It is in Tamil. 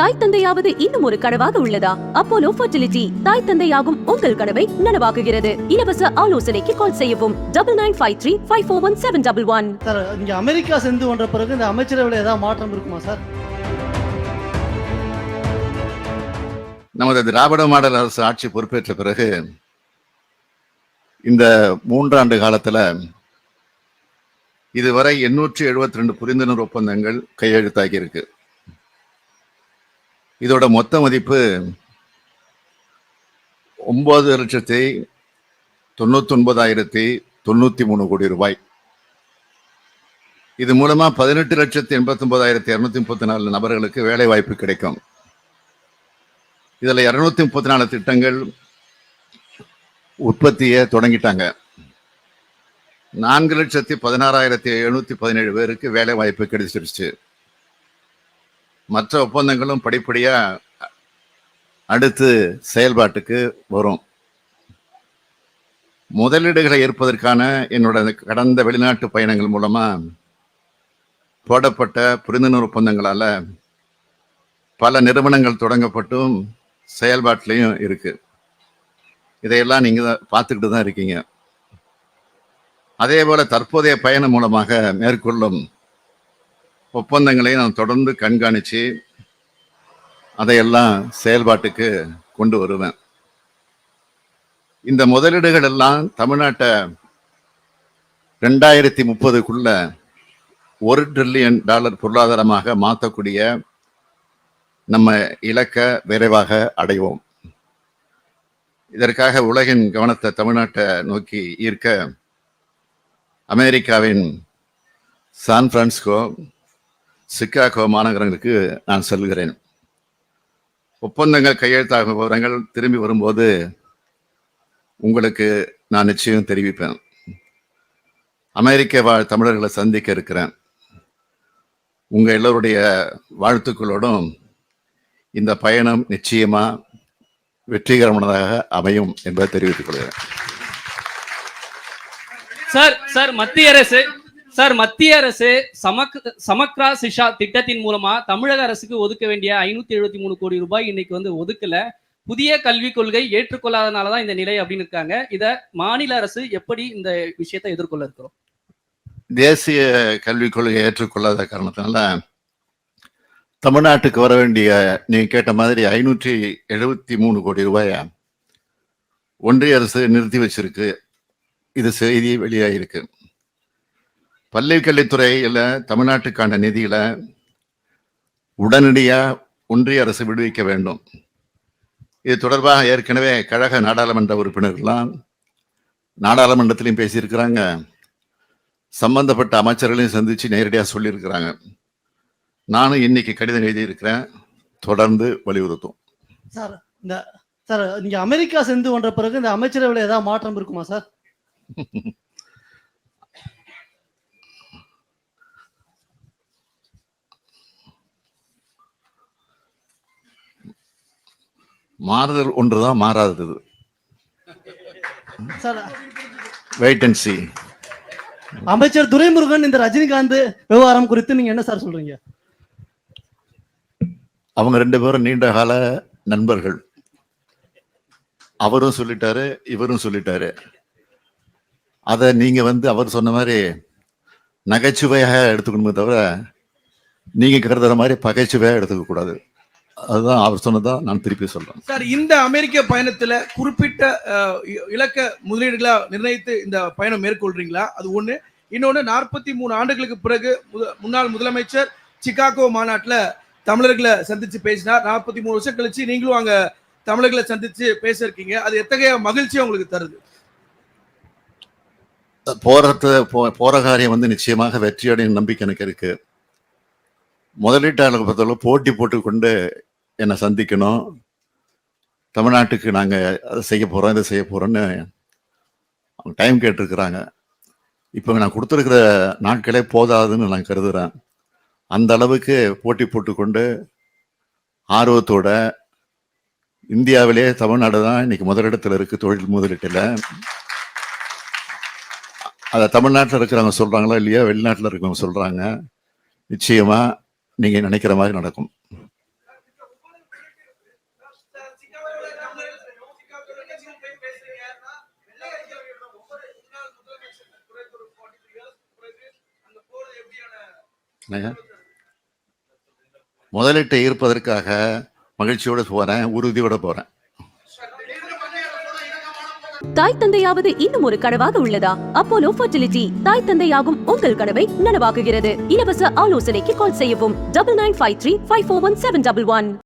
தாய் தந்தையாவது இன்னும் ஒரு கனவாக உள்ளதா? அப்போலோ ஃபர்டிலிட்டி தாய் தந்தையாகும் உங்கள் கனவை நனவாக்குகிறது. இலவச ஆலோசனைக்கு கால் செய்யவும். Double nine five three five four one seven double one sir இங்கே அமெரிக்கா சென்று வந்த பிறகு இந்த அமைச்சரவையில் ஏதாவது மாற்றம் இருக்குமா சார்? நமது திராவிட மாடல் அரசு ஆட்சி பொறுப்பேற்ற பிறகு இந்த மூன்றாண்டு காலத்துல இதுவரை எண்ணூற்றி எழுபத்தி ரெண்டு புரிந்துணர்வு ஒப்பந்தங்கள் கையெழுத்தாகி இருக்கு. இதோட மொத்த மதிப்பு ஒன்பது லட்சத்தி தொண்ணூத்தொன்பதாயிரத்தி தொண்ணூற்றி மூணு கோடி ரூபாய். இது மூலமாக பதினெட்டு லட்சத்தி எண்பத்தொம்பதாயிரத்தி இரநூத்தி முப்பத்தி நாலு நபர்களுக்கு வேலை வாய்ப்பு கிடைக்கும். இதில் இரநூத்தி முப்பத்தி நாலு திட்டங்கள் உற்பத்தியை தொடங்கிட்டாங்க. நான்கு லட்சத்தி பதினாறாயிரத்தி எழுநூற்றி பதினேழு பேருக்கு வேலை வாய்ப்பு கிடைச்சிருச்சு. மற்ற ஒப்பந்தங்களும் படிப்படியாக அடுத்து செயல்பாட்டுக்கு வரும். முதலீடுகளை ஏற்பதற்கான என்னோட கடந்த வெளிநாட்டு பயணங்கள் மூலமாக போடப்பட்ட புரிந்துணர்வு ஒப்பந்தங்களால் பல நிறுவனங்கள் தொடங்கப்பட்டும் செயல்பாட்டிலையும் இருக்குது இதையெல்லாம் நீங்கள் தான் பார்த்துக்கிட்டு தான் இருக்கீங்க. அதே போல் தற்போதைய பயணம் மூலமாக மேற்கொள்ளும் ஒப்பந்தங்களை நான் தொடர்ந்து கண்காணித்து அதையெல்லாம் செயல்பாட்டுக்கு கொண்டு வருவேன். இந்த முதலீடுகள் எல்லாம் தமிழ்நாட்டை ரெண்டாயிரத்தி முப்பதுக்குள்ள ஒரு ட்ரில்லியன் டாலர் பொருளாதாரமாக மாற்றக்கூடிய நம்ம இலக்க விரைவாக அடைவோம். இதற்காக உலகின் கவனத்தை தமிழ்நாட்டை நோக்கி ஈர்க்க அமெரிக்காவின் சான் பிரான்சிஸ்கோ சிக்காகோ மாநகரங்களுக்கு நான் செல்கிறேன். ஒப்பந்தங்கள் கையெழுத்தாகும் விவரங்கள் திரும்பி வரும்போது உங்களுக்கு நான் நிச்சயம் தெரிவிப்பேன். அமெரிக்க வாழ் தமிழர்களை சந்திக்க இருக்கிறேன். உங்கள் எல்லோருடைய வாழ்த்துக்களோடும் இந்த பயணம் நிச்சயமாக வெற்றிகரமானதாக அமையும் என்பதை தெரிவித்துக் கொள்கிறேன். சார் சார் மத்திய அரசு சார் மத்திய அரசு சமக் சமக்ரா சிஷா திட்டத்தின் மூலமா தமிழக அரசுக்கு ஒதுக்க வேண்டிய ஐநூத்தி எழுபத்தி மூணு கோடி ரூபாய் இன்னைக்கு வந்து ஒதுக்கல. புதிய கல்விக் கொள்கை ஏற்றுக்கொள்ளாதனாலதான் இந்த நிலை அப்படின்னு இருக்காங்க. இத மாநில அரசு எப்படி இந்த விஷயத்தை எதிர்கொள்ள இருக்கிறோம்? தேசிய கல்விக் கொள்கை ஏற்றுக்கொள்ளாத காரணத்தினால தமிழ்நாட்டுக்கு வர வேண்டிய நீங்க கேட்ட மாதிரி ஐநூற்றி எழுபத்தி மூணு கோடி ரூபாய ஒன்றிய அரசு நிறுத்தி வச்சிருக்கு. இது செய்தி வெளியாயிருக்கு பள்ளி கல்வித்துறையில தமிழ்நாட்டுக்கான நிதியில உடனடியா ஒன்றிய அரசு விடுவிக்க வேண்டும். இது தொடர்பாக ஏற்கனவே கழக நாடாளுமன்ற உறுப்பினர்கள்லாம் நாடாளுமன்றத்திலையும் பேசியிருக்கிறாங்க. சம்பந்தப்பட்ட அமைச்சர்களையும் சந்திச்சு நேரடியாக சொல்லியிருக்கிறாங்க. நானும் இன்னைக்கு கடிதம் எழுதியிருக்கிறேன். தொடர்ந்து வலியுறுத்தும் சார் இந்த சார் இங்கே அமெரிக்கா சென்று வந்த பிறகு இந்த அமைச்சரவையில் ஏதாவது மாற்றம் இருக்குமா சார்? மாறுதல் ஒன்றுதான் மாறாதது. வெயிட் அண்ட் சி அமைச்சர் துரைமுருகன் இந்த ரஜினிகாந்த் விவகாரம் குறித்து நீங்க என்ன சார் சொல்றீங்க? அவங்க ரெண்டு பேரும் நீண்ட கால நண்பர்கள். அவரும் சொல்லிட்டாரு இவரும் சொல்லிட்டாரு. அதை நீங்க வந்து அவர் சொன்ன மாதிரி நகைச்சுவையாக எடுத்துக்கணுமே தவிர நீங்க கருதுற மாதிரி பகைச்சுவையாக எடுத்துக்க கூடாது அதுதான் அவர் சொன்னதான் நான் திருப்பி சொல்றேன். சார் இந்த அமெரிக்க பயணத்துல குறிப்பிட்ட இலக்க முதலீடுகளா நிர்ணயித்து இந்த பயணம் மேற்கொள்றீங்களா? அது ஒண்ணு. இன்னொன்னு நாற்பத்தி மூணு ஆண்டுகளுக்கு பிறகு முன்னாள் முதலமைச்சர் சிகாகோ மாநாட்டுல தமிழர்களை சந்திச்சு பேசினார். நாற்பத்தி மூணு வருஷம் கழிச்சு நீங்களும் அங்க தமிழர்களை சந்திச்சு பேச இருக்கீங்க அது எத்தகைய மகிழ்ச்சியை உங்களுக்கு தருது? போறது போ- போற காரியம் வந்து நிச்சயமாக வெற்றியடையும் நம்பிக்கை எனக்கு இருக்கு. முதலீட்டாளர்கள் பொறுத்தவரை போட்டி போட்டுக்கொண்டு என்னை சந்திக்கணும். தமிழ்நாட்டுக்கு நாங்கள் அதை செய்ய போகிறோம் இதை செய்ய போகிறோன்னு அவங்க டைம் கேட்டிருக்கிறாங்க. இப்போ நான் கொடுத்துருக்கிற நாட்களே போதாதுன்னு நான் கருதுகிறேன் அந்த அளவுக்கு போட்டி போட்டுக்கொண்டு ஆர்வத்தோட இந்தியாவிலே தமிழ்நாடு தான் இன்னைக்கு முதலிடத்தில் இருக்குது தொழில் முதலீட்டில். அதை தமிழ்நாட்டில் இருக்கிறவங்க சொல்கிறாங்களோ இல்லையா? வெளிநாட்டில் இருக்கிறவங்க சொல்கிறாங்க நிச்சயமாக நீங்கள் நினைக்கிற மாதிரி நடக்கும். முதலீட்டை ஈர்ப்பதற்காக மகிழ்ச்சியோட போறேன் உறுதியோட போறேன். தாய் தந்தையாவது இன்னும் ஒரு கனவாக உள்ளதா? அப்போலோ ஃபர்டிலிட்டி தாய் தந்தையாகும் உங்கள் கனவை நனவாக்குகிறது. இலவச ஆலோசனைக்கு கால் செய்யவும். Double nine five three five four one seven double one.